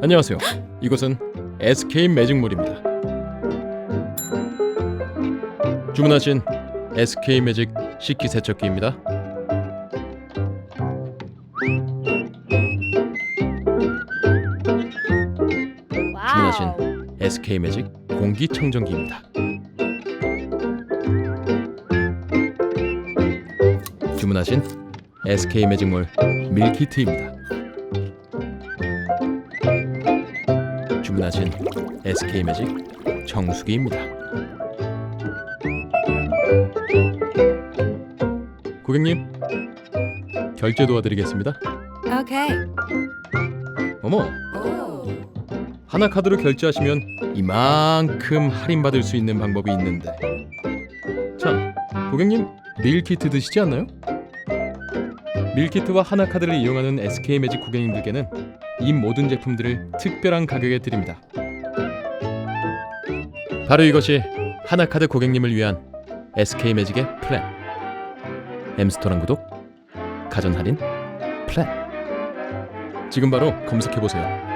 안녕하세요. 이곳은 SK 매직몰입니다. 주문하신 SK 매직 식기 세척기입니다. 와우. 주문하신 SK 매직 공기청정기입니다. 주문하신 SK 매직몰 밀키트입니다. 주문하신 SK 매직 정수기입니다. 고객님, 결제 도와드리겠습니다. 오케이. 어머, 오. 하나 카드로 결제하시면 이만큼 할인받을 수 있는 방법이 있는데 참 고객님 밀키트 드시지 않나요? 밀키트와 하나 카드를 이용하는 SK 매직 고객님들께는 이 모든 제품들을 특별한 가격에 드립니다. 바로 이것이 하나 카드 고객님을 위한 SK 매직의 플랜. 엠스토랑 구독, 가전 할인, 플랜. 지금 바로 검색해 보세요.